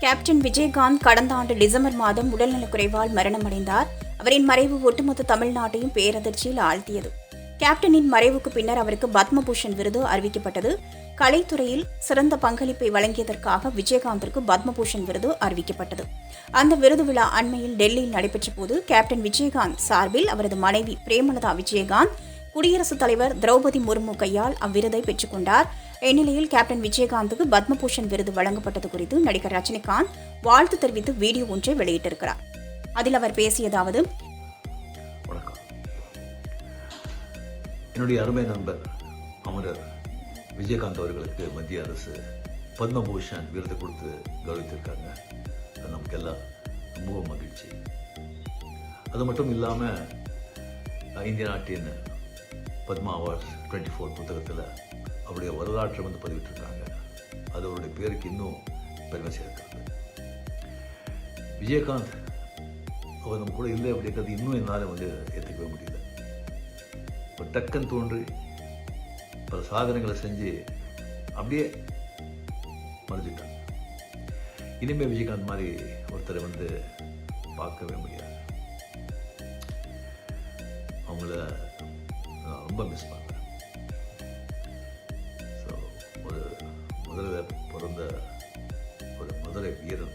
Captain Vijayakanth கடந்த ஆண்டு December மாதம் உடல்நலக்குறைவால் மரணமடைந்தார். அவரின் மறைவு ஒட்டுமொத்த தமிழ்நாட்டையும் பேரதிர்ச்சியில் ஆழ்த்தியது. கேப்டனின் மறைவுக்கு பின்னர் அவருக்கு பத்மபூஷன் விருது அறிவிக்கப்பட்டது. கலைத்துறையில் சிறந்த பங்களிப்பை வழங்கியதற்காக விஜயகாந்திற்கு பத்மபூஷன் விருது அறிவிக்கப்பட்டது. அந்த விருது விழா அண்மையில் டெல்லியில் நடைபெற்ற போது கேப்டன் விஜயகாந்த் சார்பில் அவரது மனைவி பிரேமலதா விஜயகாந்த் குடியரசுத் தலைவர் திரௌபதி முர்மு கையால் அவ்விருதை பெற்றுக்கொண்டார். இந்நிலையில் கேப்டன் விஜயகாந்துக்கு பத்மபூஷன் விருது வழங்கப்பட்டது குறித்து நடிகர் ரஜினிகாந்த் வாழ்த்து தெரிவித்து வீடியோ ஒன்றை வெளியிட்டிருக்கிறார். அதில் அவர் பேசியதாவது என்னுடைய அருமை நண்பர் அமரர் விஜயகாந்த் அவர்களுக்கு மத்திய அரசு பத்மபூஷன் விருது கொடுத்து கௌரவித்திருக்காங்க. அது நமக்கு எல்லாம் ரொம்ப மகிழ்ச்சி. அது மட்டும் இல்லாமல் இந்திய நாட்டின் பத்மா அவார்ட்ஸ் டுவெண்ட்டி ஃபோர் புத்தகத்தில் அவருடைய வரலாற்றை வந்து பதிவிட்டிருக்காங்க. அது அவருடைய பேருக்கு இன்னும் பெருமை சேர்க்கிறது. விஜயகாந்த் அவர் நம்ம கூட இல்லை அப்படிங்கிறது இன்னும் என்னால் வந்து ஏற்றுக்கவே முடியல. இப்போ டக்குன்னு தோன்றி பல சாதனைகளை செஞ்சு அப்படியே மறைஞ்சிட்டாங்க இனிமேல் விஜயகாந்த் மாதிரி ஒருத்தரை வந்து பார்க்கவே முடியாது. அவங்கள ரொம்ப மிஸ் பண்ணுறேன் ஸோ ஒரு முதல்ல பிறந்த ஒரு மதுரை வீரன்